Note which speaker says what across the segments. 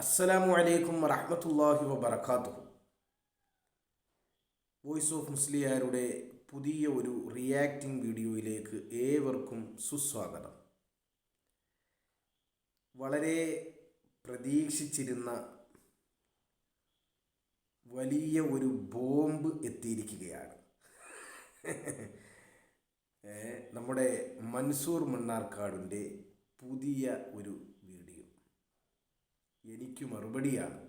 Speaker 1: അസ്സലാമു അലൈക്കും വറഹ്മത്തുള്ളാഹി വബറകാതുഹു. വോയിസ് ഓഫ് മുസ്ലിയാരുടെ പുതിയ ഒരു റിയാക്റ്റിംഗ് വീഡിയോയിലേക്ക് ഏവർക്കും സുസ്വാഗതം. വളരെ പ്രതീക്ഷിച്ചിരുന്ന വലിയ ഒരു ബോംബ് എത്തിയിരിക്കുകയാണ്. നമ്മുടെ മൻസൂർ മണ്ണാർക്കാടിന്റെ പുതിയ ഒരു എനിക്ക് മറുപടിയാണ്.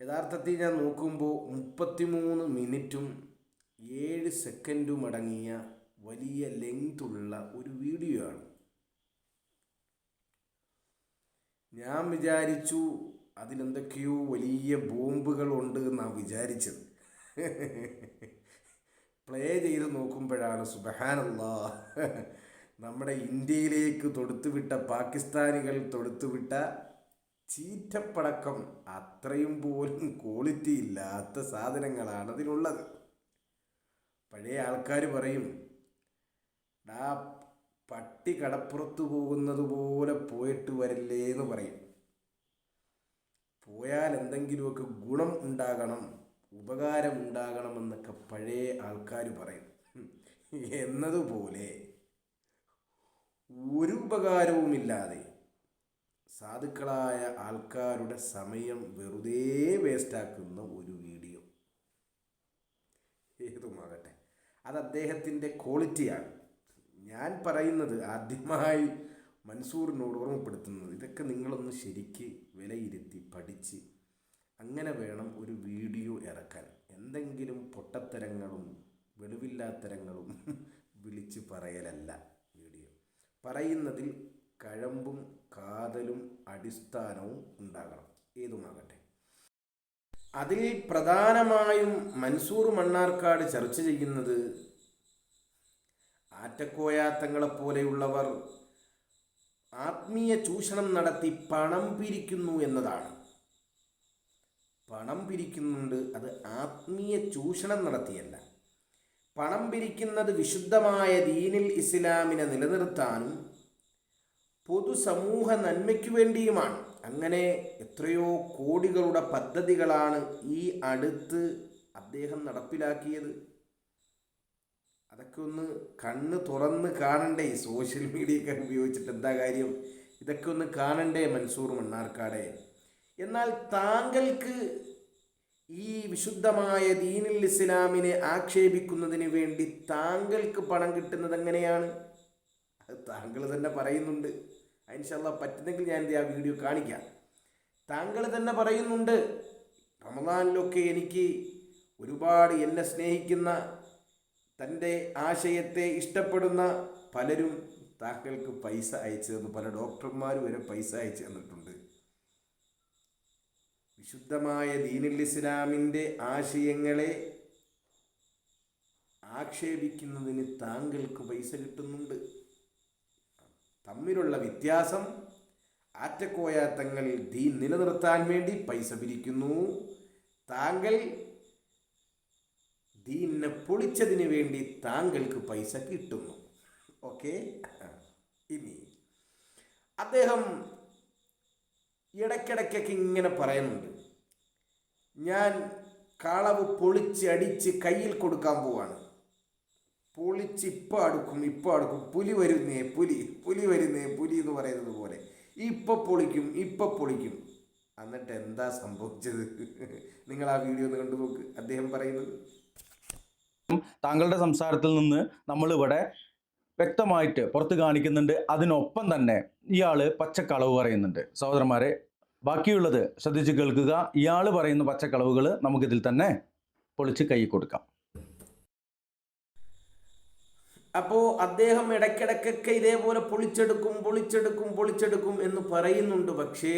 Speaker 1: യഥാർത്ഥത്തിൽ ഞാൻ നോക്കുമ്പോൾ മുപ്പത്തിമൂന്ന് മിനിറ്റും ഏഴ് സെക്കൻഡും അടങ്ങിയ വലിയ ലെങ്ത് ഉള്ള ഒരു വീഡിയോ ആണ്. ഞാൻ വിചാരിച്ചു അതിലെന്തൊക്കെയോ വലിയ ബോംബുകളുണ്ട് എന്നാണ് വിചാരിച്ചത്. പ്ലേ ചെയ്ത് നോക്കുമ്പോഴാണ് സുബഹാനല്ല നമ്മുടെ ഇന്ത്യയിലേക്ക് തൊടുത്തുവിട്ട പാകിസ്ഥാനികൾ തൊടുത്തുവിട്ട ചീറ്റപ്പടക്കം അത്രയും പോലും ക്വാളിറ്റി ഇല്ലാത്ത സാധനങ്ങളാണ് അതിലുള്ളത്. പഴയ ആൾക്കാർ പറയും ഡാ പട്ടി കടപ്പുറത്ത് പോകുന്നത് പോലെ പോയിട്ട് വരില്ലേ എന്ന് പറയും. പോയാൽ എന്തെങ്കിലുമൊക്കെ ഗുണം ഉണ്ടാകണം ഉപകാരം ഉണ്ടാകണം എന്നൊക്കെ പഴയ ആൾക്കാർ പറയും. എന്നതുപോലെ ഒരു ഉപകാരവുമില്ലാതെ സാധുക്കളായ ആൾക്കാരുടെ സമയം വെറുതെ വേസ്റ്റാക്കുന്ന ഒരു വീഡിയോ ഏതുമാകട്ടെ. അത് അദ്ദേഹത്തിന്റെ ക്വാളിറ്റിയാണ് ഞാൻ പറയുന്നത് ആദ്യമായി മൻസൂറിനോട് ഓർമ്മപ്പെടുത്തുന്നത്. ഇതൊക്കെ നിങ്ങളൊന്ന് ശരിക്ക് വിലയിരുത്തി പഠിച്ച് അങ്ങനെ വേണം ഒരു വീഡിയോ ഇറക്കാൻ. എന്തെങ്കിലും പൊട്ടത്തരങ്ങളും വെളിവില്ലാത്തരങ്ങളും വിളിച്ച് പറയലല്ല വീഡിയോ പറയുന്നതിൽ കഴമ്പും കാതലും അടിസ്ഥാനവും ഉണ്ടാകണം. ഏതുമാകട്ടെ. അതിൽ പ്രധാനമായും മൻസൂർ മണ്ണാർക്കാട് ചർച്ച ചെയ്യുന്നത് ആറ്റക്കോയാത്തങ്ങളെപ്പോലെയുള്ളവർ ആത്മീയ ചൂഷണം നടത്തി പണം പിരിക്കുന്നു എന്നതാണ്. പണം പിരിക്കുന്നുണ്ട് അത് ആത്മീയ ചൂഷണം നടത്തിയല്ല. പണം പിരിക്കുന്നത് വിശുദ്ധമായ ദീനിൽ ഇസ്ലാമിനെ നിലനിർത്താനും പൊതുസമൂഹ നന്മയ്ക്കു വേണ്ടിയുമാണ്. അങ്ങനെ എത്രയോ കോടികളുടെ പദ്ധതികളാണ് ഈ അടുത്ത് അദ്ദേഹം നടപ്പിലാക്കിയത്. അതൊക്കെ ഒന്ന് കണ്ണ് തുറന്ന് കാണണ്ടേ? സോഷ്യൽ മീഡിയയൊക്കെ ഉപയോഗിച്ചിട്ട് എന്താ കാര്യം? ഇതൊക്കെ ഒന്ന് കാണണ്ടേ മൻസൂർ മണ്ണാർക്കാടെ? എന്നാൽ താങ്കൾക്ക് ഈ വിശുദ്ധമായ ദീനിൽ ഇസ്ലാമിനെ ആക്ഷേപിക്കുന്നതിന് വേണ്ടി താങ്കൾക്ക് പണം കിട്ടുന്നത് എങ്ങനെയാണ്? അത് താങ്കൾ തന്നെ പറയുന്നുണ്ട്. അതിനുള്ള പറ്റുന്നെങ്കിൽ ഞാൻ ആ വീഡിയോ കാണിക്കാം. താങ്കൾ തന്നെ പറയുന്നുണ്ട് റമദാനിലൊക്കെ എനിക്ക് ഒരുപാട് എന്നെ സ്നേഹിക്കുന്ന തന്റെ ആശയത്തെ ഇഷ്ടപ്പെടുന്ന പലരും താങ്കൾക്ക് പൈസ അയച്ചു തന്നു. പല ഡോക്ടർമാർ വരെ പൈസ അയച്ചു തന്നിട്ടുണ്ട്. വിശുദ്ധമായ ദീനുൽ ഇസ്ലാമിന്റെ ആശയങ്ങളെ ആക്ഷേപിക്കുന്നതിന് താങ്കൾക്ക് പൈസ കിട്ടുന്നുണ്ട്. തമ്മിലുള്ള വ്യത്യാസം ആറ്റക്കോയാത്തങ്ങൾ ദീൻ നിലനിർത്താൻ വേണ്ടി പൈസ പിരിക്കുന്നു. താങ്കൾ ദീനിനെ പൊളിച്ചതിന് വേണ്ടി താങ്കൾക്ക് പൈസ കിട്ടുന്നു. ഓക്കെ? ഇനി അദ്ദേഹം ഇടയ്ക്കിടയ്ക്കൊക്കെ ഇങ്ങനെ പറയുന്നുണ്ട്. ഞാൻ കളവ് പൊളിച്ച് അടിച്ച് കയ്യിൽ കൊടുക്കാൻ പോവാണ്. പൊളിച്ച് ഇപ്പം അടുക്കും ഇപ്പം അടുക്കും. പുലി വരുന്നേ പുലി പുലി വരുന്നേ പുലി എന്ന് പറയുന്നത് പോലെ. ഇപ്പം പൊളിക്കും ഇപ്പം പൊളിക്കും. എന്നിട്ട് എന്താ സംഭവിച്ചത്? നിങ്ങൾ ആ വീഡിയോ ഒന്ന് കണ്ടു നോക്ക്. അദ്ദേഹം പറയുന്നത്?
Speaker 2: താങ്കളുടെ സംസാരത്തിൽ നിന്ന് നമ്മളിവിടെ വ്യക്തമായിട്ട് പുറത്ത് കാണിക്കുന്നുണ്ട്. അതിനൊപ്പം തന്നെ ഇയാൾ പച്ചക്കളവ് പറയുന്നുണ്ട്. സഹോദരന്മാരെ ബാക്കിയുള്ളത് ശ്രദ്ധിച്ച് കേൾക്കുക. ഇയാൾ പറയുന്ന പച്ചക്കളവുകൾ നമുക്കിതിൽ തന്നെ പൊളിച്ച് കൈ കൊടുക്കാം.
Speaker 1: അപ്പോൾ അദ്ദേഹം ഇടയ്ക്കിടയ്ക്കൊക്കെ ഇതേപോലെ പൊളിച്ചെടുക്കും പൊളിച്ചെടുക്കും പൊളിച്ചെടുക്കും എന്ന് പറയുന്നുണ്ട്. പക്ഷേ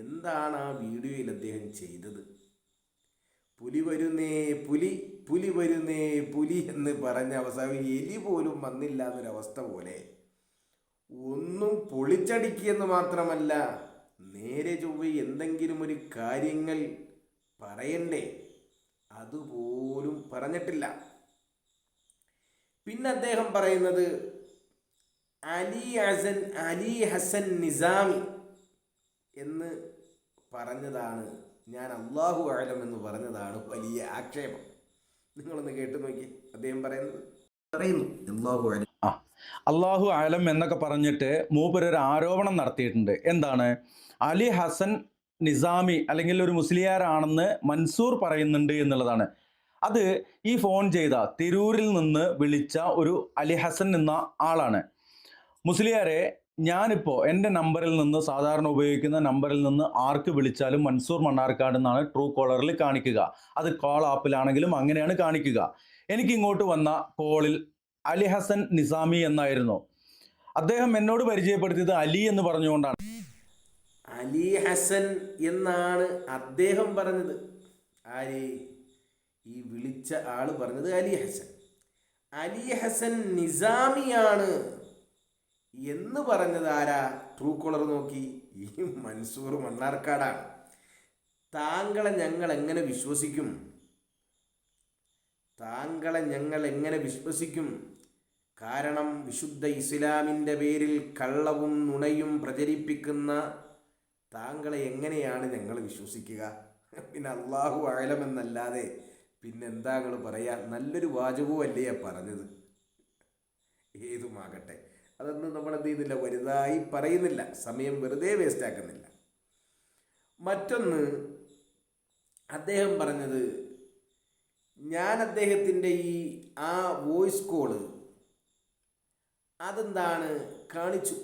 Speaker 1: എന്താണ് ആ വീഡിയോയിൽ അദ്ദേഹം ചെയ്തത്? പുലി വരുന്നേ പുലി പുലി വരുന്നേ പുലി എന്ന് പറഞ്ഞ അവസാനം എലി പോലും വന്നില്ല എന്നൊരവസ്ഥ പോലെ. ഒന്നും പൊളിച്ചടിക്കിയെന്ന് മാത്രമല്ല നേരെ ചൊവ്വ എന്തെങ്കിലും ഒരു കാര്യങ്ങൾ പറയണ്ടേ? അതുപോലും പറഞ്ഞിട്ടില്ല. പിന്നെ അദ്ദേഹം പറയുന്നത് അലി ഹസൻ അലി ഹസൻ നിസാമി എന്ന് പറഞ്ഞതാണ്. ഞാൻ അള്ളാഹു ആലം എന്ന് പറഞ്ഞതാണ് വലിയ ആക്ഷേപം. നിങ്ങളൊന്ന് കേട്ടു നോക്കി അദ്ദേഹം പറയുന്നത്. പറയുന്നു. അള്ളാഹു ആലം
Speaker 2: അള്ളാഹു ആലം എന്നൊക്കെ പറഞ്ഞിട്ട് മൂപ്പര് ഒരു ആരോപണം നടത്തിയിട്ടുണ്ട്. എന്താണ്? അലി ഹസൻ നിസാമി അല്ലെങ്കിൽ ഒരു മുസ്ലിയാരാണെന്ന് മൻസൂർ പറയുന്നുണ്ട് എന്നുള്ളതാണ്. അത് ഈ ഫോൺ ചെയ്ത തിരൂരിൽ നിന്ന് വിളിച്ച ഒരു അലി ഹസൻ എന്ന ആളാണ്. മുസ്ലിയാരെ ഞാനിപ്പോൾ എന്റെ നമ്പറിൽ നിന്ന് സാധാരണ ഉപയോഗിക്കുന്ന നമ്പറിൽ നിന്ന് ആർക്ക് വിളിച്ചാലും മൻസൂർ മണ്ണാർക്കാട് എന്നാണ് ട്രൂ കോളറിൽ കാണിക്കുക. അത് കോൾ ആപ്പിലാണെങ്കിലും അങ്ങനെയാണ് കാണിക്കുക. എനിക്ക് ഇങ്ങോട്ട് വന്ന കോളിൽ അലി ഹസൻ നിസാമി എന്നായിരുന്നു. അദ്ദേഹം എന്നോട് പരിചയപ്പെടുത്തിയത് അലി എന്ന് പറഞ്ഞുകൊണ്ടാണ്.
Speaker 1: അലി ഹസൻ എന്നാണ് അദ്ദേഹം പറഞ്ഞത്. ആര്? ഈ വിളിച്ച ആൾ പറഞ്ഞത് അലി ഹസൻ. അലി ഹസൻ നിസാമിയാണ് എന്ന് പറഞ്ഞത് ആരാ? ട്രൂ കോളർ നോക്കി. ഈ മൻസൂർ മണ്ണാർക്കാടാണ്. താങ്കളെ ഞങ്ങൾ എങ്ങനെ വിശ്വസിക്കും? താങ്കളെ ഞങ്ങൾ എങ്ങനെ വിശ്വസിക്കും? കാരണം വിശുദ്ധ ഇസ്ലാമിന്റെ പേരിൽ കള്ളവും നുണയും പ്രചരിപ്പിക്കുന്ന താങ്കളെ എങ്ങനെയാണ് ഞങ്ങൾ വിശ്വസിക്കുക? പിന്നെ അള്ളാഹു ആഴലമെന്നല്ലാതെ പിന്നെന്താ നിങ്ങൾ പറയുക നല്ലൊരു വാചകവും അല്ലേ പറഞ്ഞത്? ഏതുമാകട്ടെ. അതൊന്നും നമ്മൾ എന്ത് ചെയ്യുന്നില്ല വലുതായി പറയുന്നില്ല. സമയം വെറുതെ വേസ്റ്റ് ആക്കുന്നില്ല മറ്റൊന്ന് അദ്ദേഹം പറഞ്ഞത് ഞാൻ അദ്ദേഹത്തിന്റെ ഈ ആ വോയിസ് കോൾ അതെന്താണ്? കാണിച്ചു.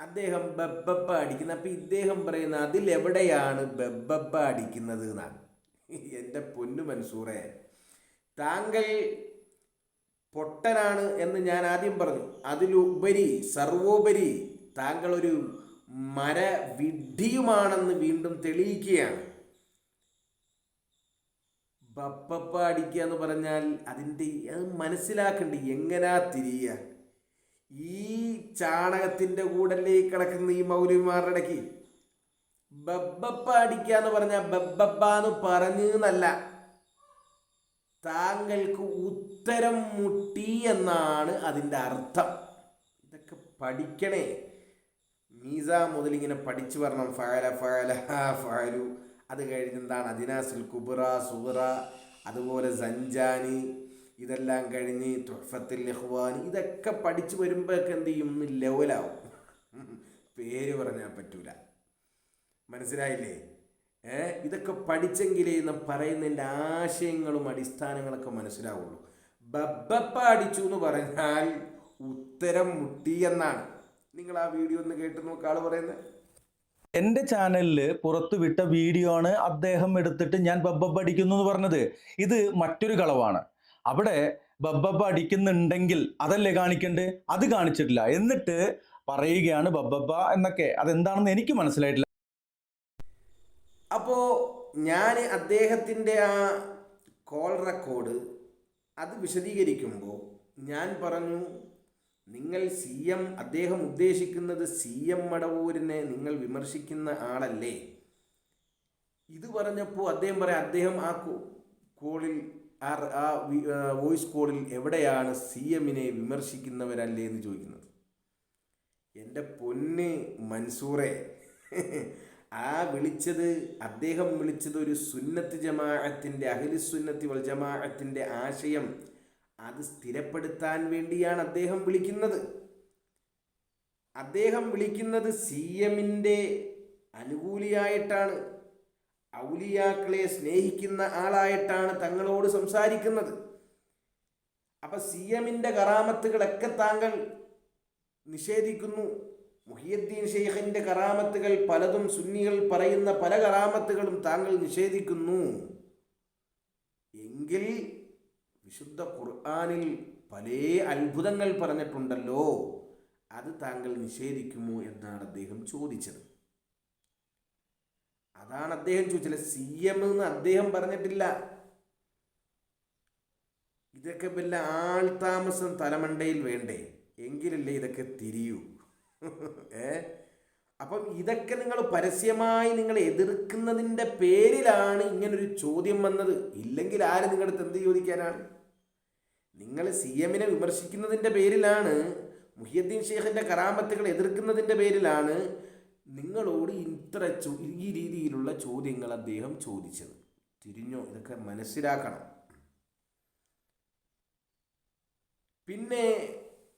Speaker 1: അദ്ദേഹം ബബ്ബപ്പ അടിക്കുന്നത് അപ്പം ഇദ്ദേഹം പറയുന്ന അതിലെവിടെയാണ് ബബ്ബപ്പ അടിക്കുന്നത് എന്നാണ്. എന്റെ പൊന്നു മൻസൂറെ താങ്കൾ പൊട്ടനാണ് എന്ന് ഞാൻ ആദ്യം പറഞ്ഞു. അതിലുപരി സർവോപരി താങ്കൾ ഒരു മരവിഡ്ഢിയുമാണെന്ന് വീണ്ടും തെളിയിക്കുകയാണ്. ബപ്പപ്പ അടിക്കുക എന്ന് പറഞ്ഞാൽ അതിന്റെ അത് മനസ്സിലാക്കണ്ടേ എങ്ങനാ തിരിയുക? ഈ ചാണകത്തിന്റെ കൂടല്ലേ കിടക്കുന്ന ഈ മൗലിമാരുടെ ഇടയ്ക്ക്. ബബ്ബപ്പ അടിക്കുക എന്ന് പറഞ്ഞാൽ ബബ്ബപ്പ എന്ന് പറഞ്ഞു എന്നല്ല താങ്കൾക്ക് ഉത്തരം മുട്ടി എന്നാണ് അതിന്റെ അർത്ഥം. ഇതൊക്കെ പഠിക്കണേ. മീസ മുതൽ ഇങ്ങനെ പഠിച്ചു വരണം. ഫയല ഹാ ഫയലു അത് കഴിഞ്ഞ് എന്താണ് അദിനാസുൽ കുബുറ സുബുറ അതുപോലെ സഞ്ചാനി ഇതെല്ലാം കഴിഞ്ഞ് തുഫത്തിൽ ലഹ്വാൻ ഇതൊക്കെ പഠിച്ചു വരുമ്പോഴൊക്കെ എന്ത് ചെയ്യും? ലെവലാവും പേര് പറഞ്ഞാൽ പറ്റൂല. മനസ്സിലായില്ലേ? ഇതൊക്കെ പഠിച്ചെങ്കിലേ നാം പറയുന്നതിന്റെ ആശയങ്ങളും അടിസ്ഥാനങ്ങളൊക്കെ മനസ്സിലാവുള്ളൂ. ബബ്ബപ്പ അടിച്ചു എന്ന് പറഞ്ഞാൽ ഉത്തരം മുട്ടി എന്നാണ്. നിങ്ങൾ ആ വീഡിയോ ഒന്ന് കേട്ട് നോക്കാൾ പറയുന്നത്.
Speaker 2: എന്റെ ചാനലിൽ പുറത്തു വിട്ട വീഡിയോ ആണ് അദ്ദേഹം എടുത്തിട്ട് ഞാൻ ബബ്ബപ്പ അടിക്കുന്നു എന്ന് പറഞ്ഞത്. ഇത് മറ്റൊരു കളവാണ്. അവിടെ ബബ്ബപ്പ അടിക്കുന്നുണ്ടെങ്കിൽ അതല്ലേ കാണിക്കണ്ടേ? അത് കാണിച്ചിട്ടില്ല. എന്നിട്ട് പറയുകയാണ് ബബ്ബപ്പ എന്നൊക്കെ. അതെന്താണെന്ന് എനിക്ക് മനസ്സിലായിട്ടില്ല.
Speaker 1: അപ്പോൾ ഞാൻ അദ്ദേഹത്തിന്റെ ആ കോൾ റെക്കോർഡ് അത് വിശദീകരിക്കുമ്പോൾ ഞാൻ പറഞ്ഞു നിങ്ങൾ സി എം അദ്ദേഹം ഉദ്ദേശിക്കുന്നത് സി എം മടവൂരിനെ നിങ്ങൾ വിമർശിക്കുന്ന ആളല്ലേ? ഇത് പറഞ്ഞപ്പോൾ അദ്ദേഹം പറയാം അദ്ദേഹം ആ കോളിൽ ആ വോയിസ് കോളിൽ എവിടെയാണ് സി എമ്മിനെ വിമർശിക്കുന്നവരല്ലേ എന്ന് ചോദിക്കുന്നത്? എന്റെ പൊന്ന് മൻസൂറെ ആ വിളിച്ചത് അദ്ദേഹം വിളിച്ചത് ഒരു സുന്നത്ത് ജമാഅത്തിന്റെ അഹ്ലി സുന്നത്തി വൽ ജമാഅത്തിന്റെ ആശയം. അത് സ്ഥിരപ്പെടുത്താൻ വേണ്ടിയാണ് അദ്ദേഹം വിളിക്കുന്നത്. അദ്ദേഹം വിളിക്കുന്നത് സി എമ്മിന്റെ അനുകൂലിയായിട്ടാണ്. ഔലിയാക്കളെ സ്നേഹിക്കുന്ന ആളായിട്ടാണ് തങ്ങളോട് സംസാരിക്കുന്നത്. അപ്പം സി എമ്മിന്റെ കറാമത്തുകളൊക്കെ താങ്കൾ നിഷേധിക്കുന്നു. മുഹിയദ്ദീൻ ഷെയ്ഖിന്റെ കറാമത്തുകൾ പലതും സുന്നികൾ പറയുന്ന പല കറാമത്തുകളും താങ്കൾ നിഷേധിക്കുന്നു. എങ്കിൽ വിശുദ്ധ ഖുർആാനിൽ പല അത്ഭുതങ്ങൾ പറഞ്ഞിട്ടുണ്ടല്ലോ. അത് താങ്കൾ നിഷേധിക്കുമോ എന്നാണ് അദ്ദേഹം ചോദിച്ചത്. അതാണ് അദ്ദേഹം ചോദിച്ചത്. സി എം എന്ന് അദ്ദേഹം പറഞ്ഞിട്ടില്ല. ഇതൊക്കെ വല്ല ആൾ താമസം തലമണ്ടയിൽ വേണ്ടേ? എങ്കിലല്ലേ ഇതൊക്കെ തിരിയൂ. ഏ? അപ്പം ഇതൊക്കെ നിങ്ങൾ പരസ്യമായി നിങ്ങൾ എതിർക്കുന്നതിന്റെ പേരിലാണ് ഇങ്ങനൊരു ചോദ്യം വന്നത്. ഇല്ലെങ്കിൽ ആര് നിങ്ങളുടെ എന്ത് ചോദിക്കാനാണ്? നിങ്ങൾ സി എമ്മിനെ വിമർശിക്കുന്നതിന്റെ പേരിലാണ് മുഹിയദ്ദീൻ ഷെയ്ഖിന്റെ കറാമത്തുകൾ എതിർക്കുന്നതിന്റെ പേരിലാണ് നിങ്ങളോട് ഇത്ര ഈ രീതിയിലുള്ള ചോദ്യങ്ങൾ അദ്ദേഹം ചോദിച്ചത്. തിരിഞ്ഞോ ഇതൊക്കെ മനസ്സിലാക്കണം. പിന്നെ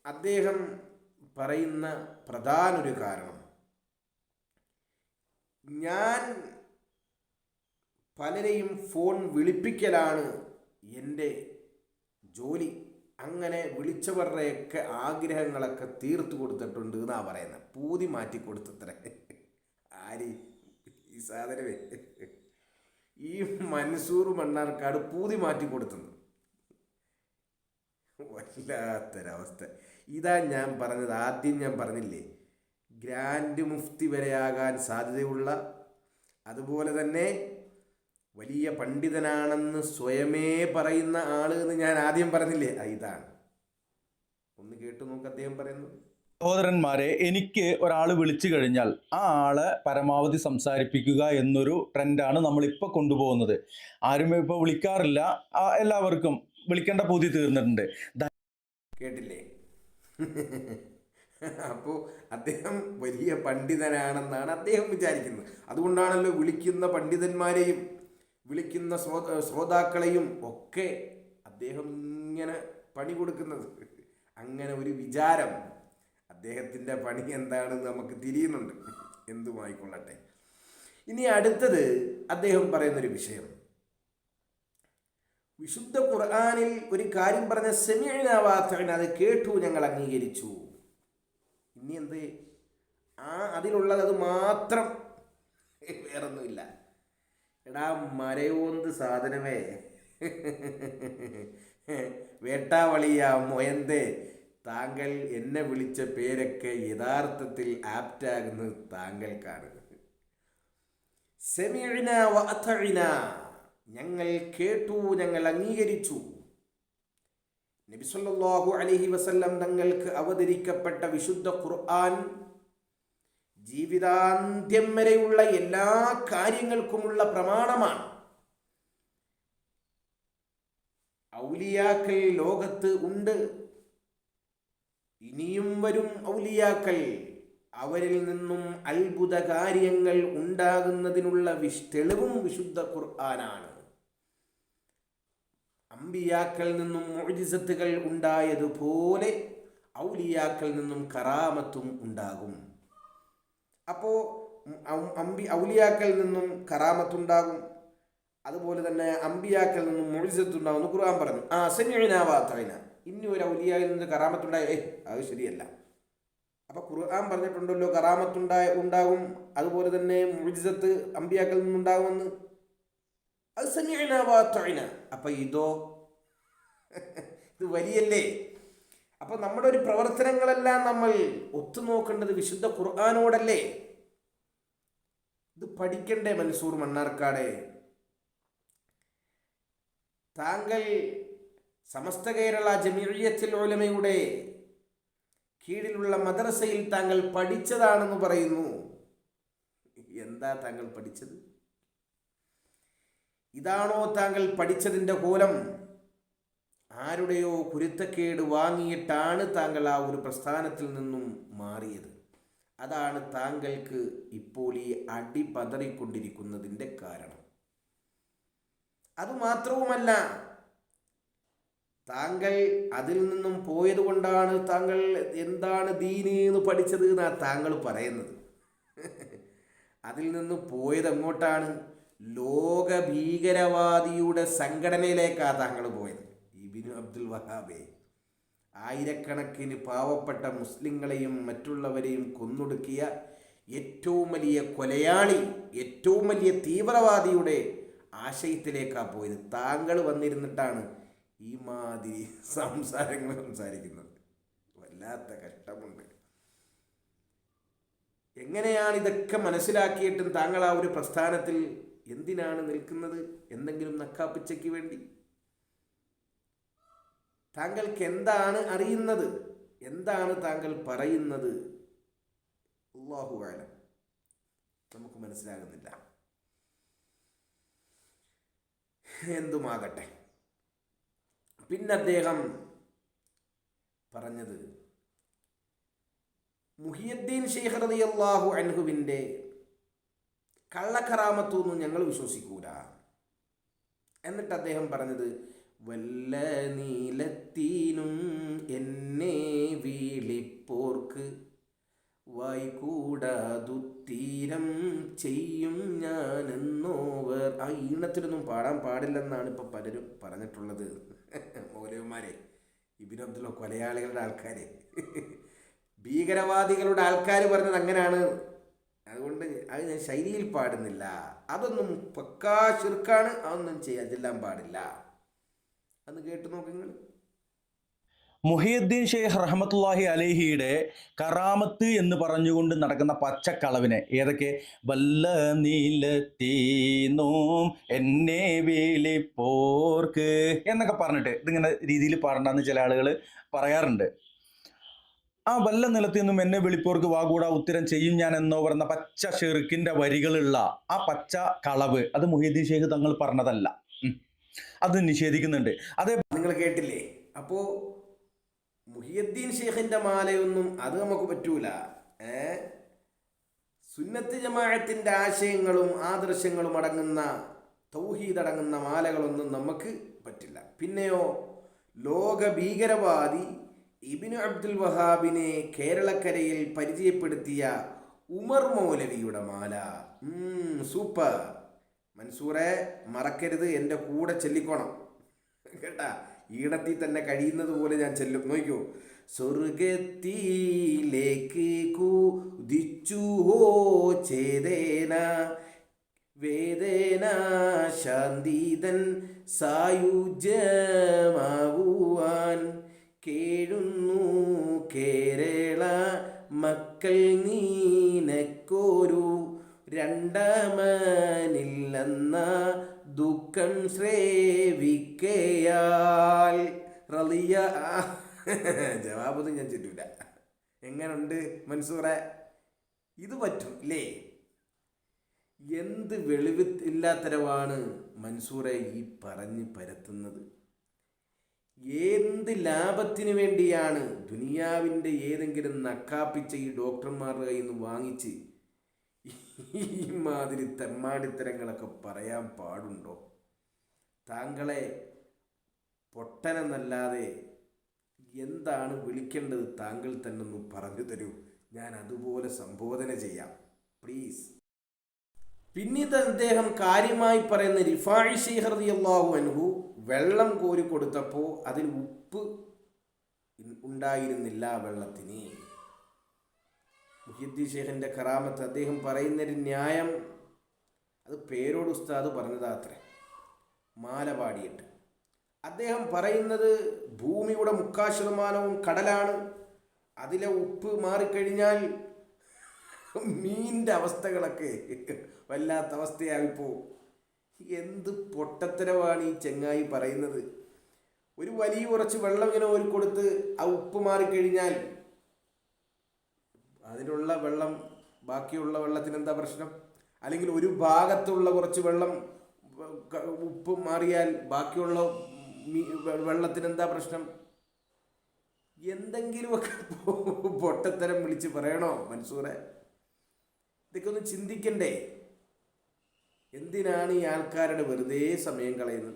Speaker 1: അദ്ദേഹം പറയുന്ന പ്രധാന ഒരു കാരണം. ഞാൻ പലരെയും ഫോൺ വിളിപ്പിക്കലാണ് എന്റെ ജോലി. അങ്ങനെ വിളിച്ചവരുടെയൊക്കെ ആഗ്രഹങ്ങളൊക്കെ തീർത്തു കൊടുത്തിട്ടുണ്ട് എന്നാണ് പറയുന്നത് പൂതി മാറ്റി കൊടുത്തത്ര. ആര് ഈ സാധനമേ? ഈ മൻസൂർ മണ്ണാർക്കാട് പൂതി മാറ്റി കൊടുത്തെന്ന് വല്ലാത്തൊരവസ്ഥ. ഇതാ ഞാൻ പറഞ്ഞത് ആദ്യം ഞാൻ പറഞ്ഞില്ലേ ഗ്രാൻഡ് മുഫ്തി വരെയാകാൻ സാധ്യതയുള്ള അതുപോലെ തന്നെ വലിയ പണ്ഡിതനാണെന്ന് സ്വയമേ പറയുന്ന ആൾ എന്ന് ഞാൻ ആദ്യം പറഞ്ഞില്ലേ? ഇതാണ്. ഒന്ന് കേട്ടു നോക്ക് അദ്ദേഹം പറയുന്നു
Speaker 2: സഹോദരന്മാരെ എനിക്ക് ഒരാൾ വിളിച്ചു കഴിഞ്ഞാൽ ആ ആളെ പരമാവധി സംസാരിപ്പിക്കുക എന്നൊരു ട്രെൻഡാണ് നമ്മളിപ്പോൾ കൊണ്ടുപോകുന്നത്. ആരും ഇപ്പോൾ വിളിക്കാറില്ല. എല്ലാവർക്കും വിളിക്കേണ്ട പൂതി തീർന്നിട്ടുണ്ട്.
Speaker 1: കേട്ടില്ലേ? അപ്പോൾ അദ്ദേഹം വലിയ പണ്ഡിതനാണെന്നാണ് അദ്ദേഹം വിചാരിക്കുന്നത്. അതുകൊണ്ടാണല്ലോ വിളിക്കുന്ന പണ്ഡിതന്മാരെയും വിളിക്കുന്ന ശ്രോ ശ്രോതാക്കളെയും ഒക്കെ അദ്ദേഹം ഇങ്ങനെ പണി കൊടുക്കുന്നത്. അങ്ങനെ ഒരു വിചാരം അദ്ദേഹത്തിന്റെ പണി എന്താണെന്ന് നമുക്ക് തിരിയുന്നുണ്ട്. എന്തുമായിക്കൊള്ളട്ടെ. ഇനി അടുത്തത് അദ്ദേഹം പറയുന്നൊരു വിഷയം. വിശുദ്ധ ഖുർആാനിൽ ഒരു കാര്യം പറഞ്ഞ സെമിയനാവാത്തവൻ അത് കേട്ടു ഞങ്ങൾ അംഗീകരിച്ചു. ഇനി എന്ത്? ആ അതിലുള്ളത് അത് മാത്രം വേറൊന്നുമില്ല. എടാ മരയോന്ത് സാധനമേ. വേട്ടാവളിയ മൊയന്തേ. താങ്കൾ എന്നെ വിളിച്ച പേരൊക്കെ യഥാർത്ഥത്തിൽ ആപ്റ്റാകുന്നത് താങ്കൾക്കാണ്. സെമിഴിന വഅതഇന ഞങ്ങൾ കേട്ടു ഞങ്ങൾ അംഗീകരിച്ചു. നബി അലഹി വസല്ലം തങ്ങൾക്ക് അവതരിക്കപ്പെട്ട വിശുദ്ധ ഖുർആൻ ജീവിതാന്ത്യം വരെയുള്ള എല്ലാ കാര്യങ്ങൾക്കുമുള്ള പ്രമാണമാണ്. ഔലിയാക്കൾ ലോകത്ത് ഉണ്ട്. ഇനിയും വരും ഔലിയാക്കൾ. അവരിൽ നിന്നും അത്ഭുത കാര്യങ്ങൾ ഉണ്ടാകുന്നതിനുള്ള വിഷ് തെളിവും വിശുദ്ധ ഖുർആനാണ്. അമ്പിയാക്കൾ നിന്നും മുഅ്ജിസത്തുകൾ ഉണ്ടായതുപോലെ ഔലിയാക്കൾ നിന്നും കറാമത്തും ഉണ്ടാകും. അപ്പോൾ അമ്പി ഔലിയാക്കൾ നിന്നും കറാമത്തുണ്ടാകും. അതുപോലെ തന്നെ അമ്പിയാക്കൾ നിന്നും മൊഴിസത്തുണ്ടാകും എന്ന് ഖുർആൻ പറഞ്ഞു. ആ സെഞ്ഞിനാവാത്തവന ഇനി ഒരു ഔലിയായിൽ നിന്ന് കറാമത്തുണ്ടായ ഏ അത് ശരിയല്ല. അപ്പോൾ ഖുർആൻ പറഞ്ഞിട്ടുണ്ടല്ലോ കറാമത്തുണ്ടായ ഉണ്ടാകും. അതുപോലെ തന്നെ മൊഴിസത്ത് അമ്പിയാക്കൾ നിന്നുണ്ടാകുമെന്ന്. അത് സെഞ്ഞിനാവാത്തവന അപ്പം ഇതോ? ഇത് വലിയല്ലേ? അപ്പം നമ്മുടെ ഒരു പ്രവർത്തനങ്ങളെല്ലാം നമ്മൾ ഒത്തുനോക്കേണ്ടത് വിശുദ്ധ ഖുർആാനോടല്ലേ? ഇത് പഠിക്കണ്ടേ മൻസൂർ മണ്ണാർക്കാടെ? താങ്കൾ സമസ്ത കേരള ജമീഴിയത്തിൽ ഉലമയുടെ കീഴിലുള്ള മദ്രസയിൽ താങ്കൾ പഠിച്ചതാണെന്ന് പറയുന്നു. എന്താ താങ്കൾ പഠിച്ചത്? ഇതാണോ താങ്കൾ പഠിച്ചതിന്റെ കോലം? ആരുടെയോ കുരുത്തക്കേട് വാങ്ങിയിട്ടാണ് താങ്കൾ ആ ഒരു പ്രസ്ഥാനത്തിൽ നിന്നും മാറിയത്. അതാണ് താങ്കൾക്ക് ഇപ്പോൾ ഈ അടി പതറിക്കൊണ്ടിരിക്കുന്നതിന്റെ കാരണം. അതുമാത്രവുമല്ല താങ്കൾ അതിൽ നിന്നും പോയത് കൊണ്ടാണ് താങ്കൾ എന്താണ് ദീനെന്ന് പഠിച്ചത് എന്നാണ് താങ്കൾ പറയുന്നത്. അതിൽ നിന്ന് പോയത് എങ്ങോട്ടാണ്? ലോക ഭീകരവാദിയുടെ സംഘടനയിലേക്കാണ് താങ്കൾ പോയത്. ഇബിനു അബ്ദുൽ വഹാബെ. ആയിരക്കണക്കിന് പാവപ്പെട്ട മുസ്ലിങ്ങളെയും മറ്റുള്ളവരെയും കൊന്നൊടുക്കിയ ഏറ്റവും വലിയ കൊലയാളി ഏറ്റവും വലിയ തീവ്രവാദിയുടെ ആശയത്തിലേക്കാണ് പോയത്. താങ്കൾ വന്നിരുന്നിട്ടാണ് ഈ മാതിരി സംസാരങ്ങൾ സംസാരിക്കുന്നത്. വല്ലാത്ത കഷ്ടമുണ്ട്. എങ്ങനെയാണ് ഇതൊക്കെ മനസ്സിലാക്കിയിട്ടും താങ്കൾ ആ ഒരു പ്രസ്ഥാനത്തിൽ എന്തിനാണ് നിൽക്കുന്നത്? എന്തെങ്കിലും നക്കാപ്പിച്ചയ്ക്ക് വേണ്ടി? താങ്കൾക്ക് എന്താണ് അറിയുന്നത്? എന്താണ് താങ്കൾ പറയുന്നത്? അള്ളാഹു നമുക്ക് മനസ്സിലാകുന്നില്ല. എന്തുമാകട്ടെ. പിന്നെ അദ്ദേഹം പറഞ്ഞത് മുഹിയുദ്ദീൻ ഷെയ്ഖ് റളിയല്ലാഹു അൻഹുവിന്റെ കള്ളക്കറാമത്തൊന്നും ഞങ്ങൾ വിശ്വസിക്കൂല. എന്നിട്ട് അദ്ദേഹം പറഞ്ഞത് വല്ല നീലത്തീനും എന്നെ വീളിപ്പോർക്ക് വായിക്കൂടാതുത്തീരം ചെയ്യും ഞാനെന്നോവർ. ആ ഈണത്തിലൊന്നും പാടാൻ പാടില്ലെന്നാണ് ഇപ്പം പലരും പറഞ്ഞിട്ടുള്ളത്. മൗലവന്മാരെ ഇബിൻ അബ്ദുള്ള കൊലയാളികളുടെ ആൾക്കാരെ. ഭീകരവാദികളുടെ ആൾക്കാർ പറഞ്ഞത് അങ്ങനെയാണ്. അതുകൊണ്ട് അത് ഞാൻ ശൈലിയിൽ പാടുന്നില്ല. അതൊന്നും പക്കാ ചുരുക്കാണ് അതൊന്നും ചെയ്യാൻ ചെല്ലാൻ പാടില്ല. അന്ന് കേട്ടു നോക്കി നിങ്ങൾ
Speaker 2: മുഹിയുദ്ദീൻ ഷെയ്ഖ് റഹമത്തുല്ലാഹി അലേഹിയുടെ കറാമത്ത് എന്ന് പറഞ്ഞുകൊണ്ട് നടക്കുന്ന പച്ചക്കളവിനെ ഏതൊക്കെ? വല്ല നീലത്തീന്നും എന്നെ പോർക്ക് എന്നൊക്കെ പറഞ്ഞിട്ട് ഇതിങ്ങനെ രീതിയിൽ പാടണ്ടെന്ന് ചില ആളുകൾ പറയാറുണ്ട്. ആ വല്ല നിലത്തിൽ നിന്നും എന്നെ വിളിപ്പോർക്ക് വാകൂടാ ഉത്തരം ചെയ്യും ഞാൻ എന്നോ പറയുന്ന പച്ച ഷെറുക്കിന്റെ വരികളുള്ള ആ പച്ച കളവ് അത് മുഹീദ്ദീൻ ഷെയ്ഖ് തങ്ങൾ പറഞ്ഞതല്ല. അത് നിഷേധിക്കുന്നുണ്ട്. അതേ
Speaker 1: നിങ്ങൾ കേട്ടില്ലേ? അപ്പോ മുഹിയദ്ദീൻ ഷെയ്ഖിന്റെ മാലയൊന്നും അത് നമുക്ക് പറ്റൂല. ഏ? സുന്നത്ത് ജമാഅത്തിന്റെ ആശയങ്ങളും ആദർശങ്ങളും അടങ്ങുന്ന തൗഹീദ് അടങ്ങുന്ന മാലകളൊന്നും നമുക്ക് പറ്റില്ല. പിന്നെയോ ലോക ഭീകരവാദി ഇബിനു അബ്ദുൽ വഹാബിനെ കേരളക്കരയിൽ പരിചയപ്പെടുത്തിയ ഉമർ മൗലവിയുടെ മാല. സൂപ്പർ. മൻസൂറെ മറക്കരുത് എന്റെ കൂടെ ചെല്ലിക്കോണം. കേട്ടാ ഈടത്തിൽ തന്നെ കഴിയുന്നത് പോലെ ഞാൻ ചെല്ലും. നോക്കൂ. സ്വർഗത്തിലേക്ക് കുതിച്ചു ഹോ ചേതേന വേദന ശാന്തിതൻ സായുജ്യമാവുവാൻ. കേഴുന്നു കേരള മക്കൾ നീനക്കോരു രണ്ടാമനില്ലെന്ന ദുഃഖം ശ്രേവിക്കയാൽ. റളിയ. ജവാബൊന്നും ഞാൻ ചെല്ലൂല എങ്ങനുണ്ട് മൻസൂറെ? ഇത് പറ്റും ഇല്ലേ? എന്ത് വെളിവ് ഇല്ലാത്തരവാണ് മൻസൂറെ ഈ പറഞ്ഞ് പരത്തുന്നത്? എന്ത് ലാഭത്തിന് വേണ്ടിയാണ് ദുനിയാവിന്റെ ഏതെങ്കിലും നക്കാപ്പിച്ച ഈ ഡോക്ടർമാരുടെ കയ്യിൽ നിന്ന് വാങ്ങിച്ച് ഈ മാതിരി തെമ്മാടിത്തരങ്ങളൊക്കെ പറയാൻ പാടുണ്ടോ? താങ്കളെ പൊട്ടനെന്നല്ലാതെ എന്താണ് വിളിക്കേണ്ടത് താങ്കൾ തന്നെ ഒന്ന് പറഞ്ഞു തരൂ. ഞാൻ അതുപോലെ സംബോധന ചെയ്യാം. പ്ലീസ്. പിന്നീട് അദ്ദേഹം കാര്യമായി പറയുന്ന റിഫാഴി അള്ളാഹു അൻഹു വെള്ളം കോരി കൊടുത്തപ്പോൾ അതിൽ ഉപ്പ് ഉണ്ടായിരുന്നില്ല ആ വെള്ളത്തിന്. മുഹിദ്ദി ഷെയ്ഖിന്റെ കറാമത്ത് അദ്ദേഹം പറയുന്നൊരു ന്യായം അത് പേരോട് ഉസ്താദ് പറഞ്ഞതാ അത്രേ. മാല പാടിയിട്ട്. അദ്ദേഹം പറയുന്നത് ഭൂമിയുടെ മുക്കാൽ ശതമാനവും കടലാണ്. അതിലെ ഉപ്പ് മാറിക്കഴിഞ്ഞാൽ മീനിന്റെ അവസ്ഥകളൊക്കെ വല്ലാത്ത അവസ്ഥയായിപ്പോ. എന്ത് പൊട്ടത്തരമാണ് ഈ ചെങ്ങായി പറയുന്നത്? ഒരു വലിയ കുറച്ച് വെള്ളം ഇങ്ങനെ ഒരു കൊടുത്ത് ആ ഉപ്പ് മാറിക്കഴിഞ്ഞാൽ അതിലുള്ള വെള്ളം ബാക്കിയുള്ള വെള്ളത്തിന് എന്താ പ്രശ്നം? അല്ലെങ്കിൽ ഒരു ഭാഗത്തുള്ള കുറച്ച് വെള്ളം ഉപ്പ് മാറിയാൽ ബാക്കിയുള്ള വെള്ളത്തിന് എന്താ പ്രശ്നം? എന്തെങ്കിലുമൊക്കെ പൊട്ടത്തരം വിളിച്ച് പറയണോ മൻസൂറെ? ഇതൊക്കെ ഒന്ന് ചിന്തിക്കണ്ടേ? എന്തിനാണ് ഈ ആൾക്കാരുടെ വെറുതെ സമയം കളയുന്നത്?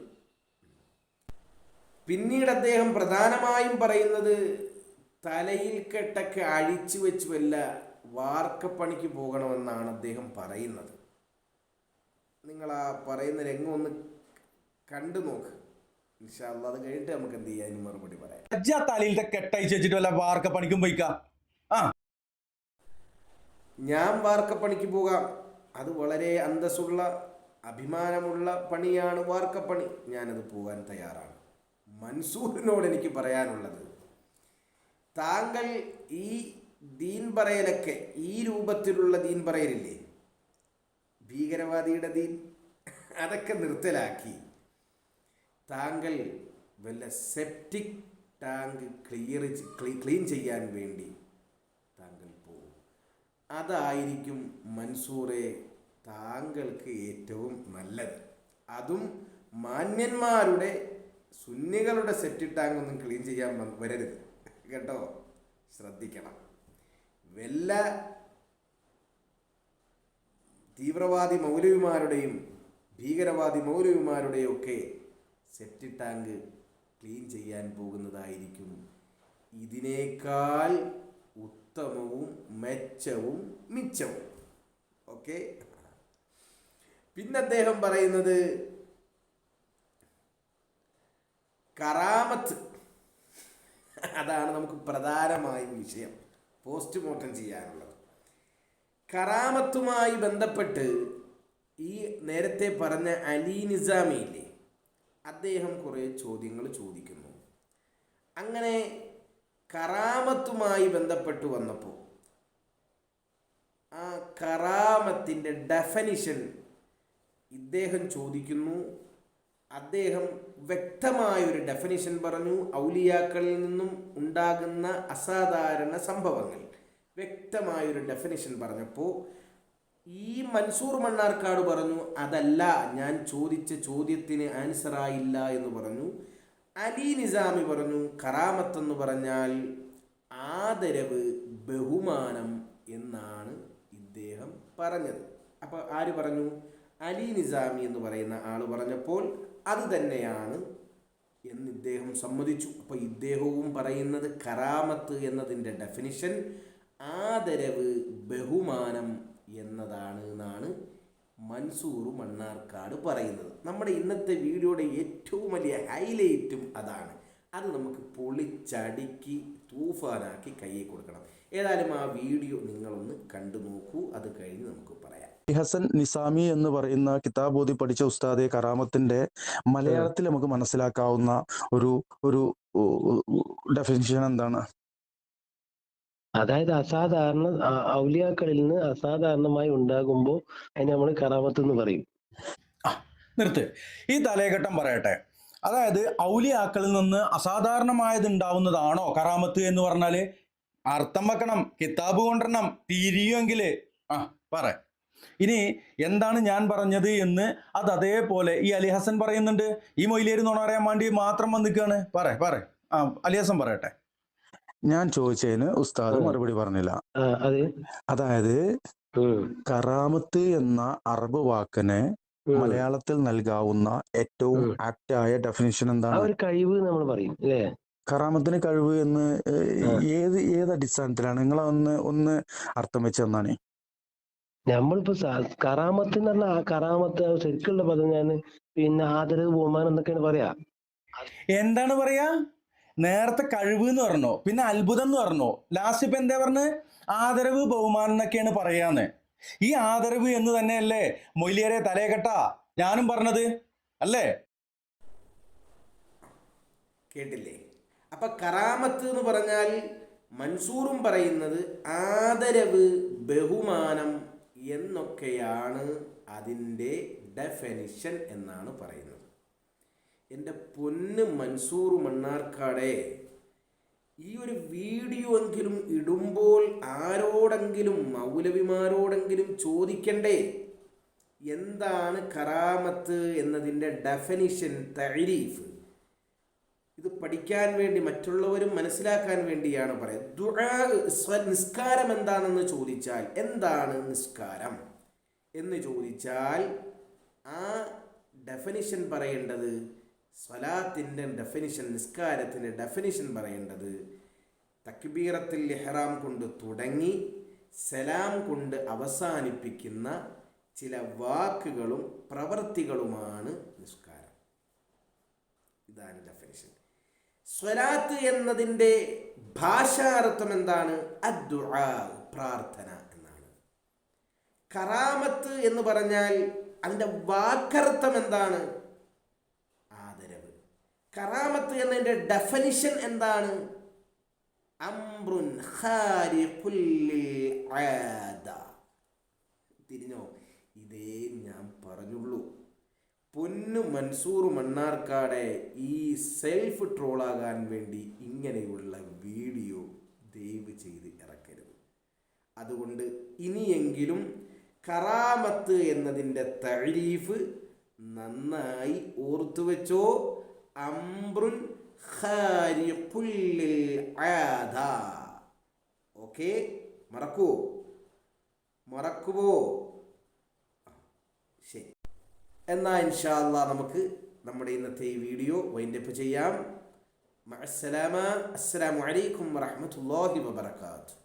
Speaker 1: പിന്നീട് അദ്ദേഹം പ്രധാനമായും പറയുന്നത് തലയിൽ കെട്ടൊക്കെ അഴിച്ചു വെച്ച് വല്ല വാർക്കപ്പണിക്ക് പോകണമെന്നാണ് അദ്ദേഹം പറയുന്നത്. നിങ്ങൾ ആ പറയുന്ന രംഗം ഒന്ന് കണ്ടു നോക്ക്. അത് കഴിഞ്ഞിട്ട് നമുക്ക് എന്ത് ചെയ്യാൻ മറുപടി പറയാം.
Speaker 2: ലജ്ജാ തലയിലത്തെ കെട്ടയച്ച് വെച്ചിട്ട് വല്ല വാർക്കപ്പണിക്കും പോയിക്ക? ആ.
Speaker 1: ഞാൻ വാർക്കപ്പണിക്ക് പോകാം. അത് വളരെ അന്തസ്സുള്ള അഭിമാനമുള്ള പണിയാണ് വാർക്കപ്പണി. ഞാനത് പോകാൻ തയ്യാറാണ്. മൻസൂറിനോട് എനിക്ക് പറയാനുള്ളത് താങ്കൾ ഈ ദീൻ പറയലൊക്കെ ഈ രൂപത്തിലുള്ള ദീൻ പറയലില്ലേ? ഭീകരവാദിയുടെ ദീൻ. അതൊക്കെ നിർത്തലാക്കി. താങ്കൾ വല്ല സെപ്റ്റിക് ടാങ്ക് ക്ലിയർ ക്ലീൻ ചെയ്യാൻ വേണ്ടി അതായിരിക്കും മൻസൂറെ താങ്കൾക്ക് ഏറ്റവും നല്ലത്. അതും മാന്യന്മാരുടെ സുന്നികളുടെ സെറ്റ് ടാങ്ക് ഒന്നും ക്ലീൻ ചെയ്യാൻ വരരുത്. കേട്ടോ? ശ്രദ്ധിക്കണം. വല്ല തീവ്രവാദി മൗലവിമാരുടെയും ഭീകരവാദി മൗലവിമാരുടെയും ഒക്കെ സെപ്റ്റി ടാങ്ക് ക്ലീൻ ചെയ്യാൻ പോകുന്നതായിരിക്കും. ഇതിനേക്കാൾ ഉത്തമവും മെച്ചവും മിച്ചവും. ഓക്കെ പിന്നെ അദ്ദേഹം പറയുന്നത് കറാമത്ത്. അതാണ് നമുക്ക് പ്രധാനമായും വിഷയം. പോസ്റ്റ്മോർട്ടം ചെയ്യാനുള്ളത്. കറാമത്തുമായി ബന്ധപ്പെട്ട് ഈ നേരത്തെ പറഞ്ഞ അലി നിസാമിയില്ലേ അദ്ദേഹം കുറേ ചോദ്യങ്ങൾ ചോദിക്കുന്നു. അങ്ങനെ കറാമത്തുമായി ബന്ധപ്പെട്ട് വന്നപ്പോൾ ആ കറാമത്തിന്റെ ഡെഫനിഷൻ ഇദ്ദേഹം ചോദിക്കുന്നു. അദ്ദേഹം വ്യക്തമായൊരു ഡെഫനിഷൻ പറഞ്ഞു. ഔലിയാക്കളിൽ നിന്നും ഉണ്ടാകുന്ന അസാധാരണ സംഭവങ്ങൾ. വ്യക്തമായൊരു ഡെഫിനിഷൻ പറഞ്ഞപ്പോൾ ഈ മൻസൂർ മണ്ണാർക്കാട് പറഞ്ഞു അതല്ല ഞാൻ ചോദിച്ച ചോദ്യത്തിന് ആൻസറായില്ല എന്ന് പറഞ്ഞു. അലി നിസാമി പറഞ്ഞു കറാമത്ത് എന്ന് പറഞ്ഞാൽ ആദരവ് ബഹുമാനം എന്നാണ് ഇദ്ദേഹം പറഞ്ഞത്. അപ്പോൾ ആര് പറഞ്ഞു? അലി നിസാമി എന്ന് പറയുന്ന ആൾ പറഞ്ഞപ്പോൾ അത് തന്നെയാണ് എന്ന് ഇദ്ദേഹം സമ്മതിച്ചു. അപ്പോൾ ഇദ്ദേഹവും പറയുന്നത് കറാമത്ത് എന്നതിന്റെ ഡെഫിനിഷൻ ആദരവ് ബഹുമാനം എന്നതാണ് എന്നാണ് മൻസൂർ മണ്ണാർക്കാട് പറയുന്നത്. നമ്മുടെ ഇന്നത്തെ വീഡിയോയുടെ ഏറ്റവും വലിയ ഹൈലൈറ്റും അതാണ്. അത് നമുക്ക് പൊളിച്ചടുക്കി തൂഫാനാക്കി കയ്യിൽ കൊടുക്കണം. ഏതായാലും ആ വീഡിയോ നിങ്ങളൊന്ന് കണ്ടു നോക്കൂ. അത് കഴിഞ്ഞ് നമുക്ക് പറയാം.
Speaker 3: ഹസൻ നിസാമി എന്ന് പറയുന്ന കിതാബ് പഠിച്ച ഉസ്താദെ കറാമത്തിന്റെ മലയാളത്തിൽ നമുക്ക് മനസ്സിലാക്കാവുന്ന ഒരു ഒരു ഡെഫിനിഷൻ എന്താണ്?
Speaker 4: അതായത് അസാധാരണ ഔലിയാക്കളിൽ നിന്ന് അസാധാരണമായി ഉണ്ടാകുമ്പോൾ അതിന് നമ്മൾ കറാമത്ത് എന്ന് പറയും.
Speaker 2: നിർത്ത്. ഈ തലയഘട്ടം പറയട്ടെ. അതായത് ഔലിയാക്കളിൽ നിന്ന് അസാധാരണമായത് ഉണ്ടാവുന്നതാണോ കറാമത്ത് എന്ന് പറഞ്ഞാൽ? അർത്ഥം വെക്കണം കിതാബ് കൊണ്ടുവരണം തിരിയുമെങ്കിൽ. ആ പറ. ഇനി എന്താണ് ഞാൻ പറഞ്ഞത് എന്ന് അത് അതേപോലെ ഈ അലിഹസൻ പറയുന്നുണ്ട്. ഈ മൊയിലേരി നുണ അറിയാൻ വേണ്ടി മാത്രം വന്നിക്കാണ്. പറ പറ. ആ അലി ഹസൻ പറയട്ടെ.
Speaker 3: ഞാൻ ചോദിച്ചതിന് ഉസ്താദ് മറുപടി പറഞ്ഞില്ല. അതായത് കറാമത്ത് എന്ന അറബ് വാക്കിനെ മലയാളത്തിൽ നൽകാവുന്ന ഏറ്റവും. ആപ്റ്റ് ആയ ഡെഫിനിഷൻ എന്താണ്?
Speaker 4: ഒരു കഴിവ് നമ്മൾ പറയും
Speaker 3: കറാമത്തിന് കഴിവ് എന്ന് ഏത് ഏത് അടിസ്ഥാനത്തിലാണ്? നിങ്ങൾ ഒന്ന് ഒന്ന് അർത്ഥം വെച്ച് തന്നാണേ.
Speaker 4: നമ്മളിപ്പോ കറാമത്ത് എന്ന് പറഞ്ഞാൽ ആ കറാമത്ത് ശരിക്കുള്ള പദം ഞാൻ പിന്നെ ആദരവ് ബഹുമാനം എന്നൊക്കെയാണ് പറയാ.
Speaker 2: എന്താണ് പറയാ? നേരത്തെ കഴിവ് എന്ന് പറഞ്ഞോ പിന്നെ അത്ഭുതം എന്ന് പറഞ്ഞോ. ലാസ്റ്റ് ഇപ്പൊ എന്താ പറഞ്ഞ്? ആദരവ് ബഹുമാനം എന്നൊക്കെയാണ് പറയാന്ന്. ഈ ആദരവ് എന്ന് തന്നെയല്ലേ മൊയ്ലിയരെ തലയകെട്ട ഞാനും പറഞ്ഞത് അല്ലേ?
Speaker 1: കേട്ടില്ലേ? അപ്പൊ കറാമത്ത് എന്ന് പറഞ്ഞാൽ മൻസൂറും പറയുന്നത് ആദരവ് ബഹുമാനം എന്നൊക്കെയാണ് അതിന്റെ ഡെഫനിഷൻ എന്നാണ് പറയുന്നത്. എന്റെ പൊന്ന് മൻസൂർ മണ്ണാർക്കാടെ ഈ ഒരു വീഡിയോ എങ്കിലും ഇടുമ്പോൾ ആരോടെങ്കിലും മൗലവിമാരോടെങ്കിലും ചോദിക്കണ്ടേ? എന്താണ് കറാമത്ത് എന്നതിന്റെ ഡെഫനിഷൻ തരീഫ്. ഇത് പഠിക്കാൻ വേണ്ടി മറ്റുള്ളവരും മനസ്സിലാക്കാൻ വേണ്ടിയാണ് പറയുന്നത്. നിസ്കാരം എന്താണെന്ന് ചോദിച്ചാൽ എന്താണ് നിസ്കാരം? എന്ന് ചോദിച്ചാൽ ആ ഡെഫനിഷൻ പറയേണ്ടത് സ്വലാത്തിന്റെ ഡെഫിനിഷൻ നിസ്കാരത്തിന്റെ ഡെഫിനിഷൻ പറയേണ്ടത് തക്ബീറത്തിൽ ഇഹ്റാം കൊണ്ട് തുടങ്ങി സലാം കൊണ്ട് അവസാനിപ്പിക്കുന്ന ചില വാക്കുകളും പ്രവൃത്തികളുമാണ് നിസ്കാരം. ഇതാണ് ഡെഫിനിഷൻ സ്വലാത്ത് എന്നതിന്റെ ഭാഷാർത്ഥം എന്താണ്? അദ്ദുആ പ്രാർത്ഥന എന്നാണ്. കറാമത്ത് എന്ന് പറഞ്ഞാൽ അതിന്റെ വാക്കർത്ഥം എന്താണ്? കറാമത്ത് എന്നതിന്റെ ഡെഫനിഷൻ എന്താണ്? ആദ. തിരിഞ്ഞോ ഇതേ ഞാൻ പറഞ്ഞുള്ളൂ. പൊന്നു മൻസൂർ മണ്ണാർക്കാടെ ഈ സെൽഫ് ട്രോളാകാൻ വേണ്ടി ഇങ്ങനെയുള്ള വീഡിയോ ദയവ് ചെയ്ത് ഇറക്കരുത്. അതുകൊണ്ട് ഇനിയെങ്കിലും കറാമത്ത് എന്നതിന്റെ തഴീഫ് നന്നായി ഓർത്തു വെച്ചോ അംബ്രുൻ. ഓക്കെ മറക്കുവോ? മറക്കുവോ ശരി. എന്നാൽ ഇൻഷാല്ല നമുക്ക് നമ്മുടെ ഇന്നത്തെ ഈ വീഡിയോ വൈൻഡപ്പ് ചെയ്യാം. അസ്സലാമ അസ്സലാമു അലൈക്കും വറഹ്മത്തുള്ളാഹി വബറകാതുഹു.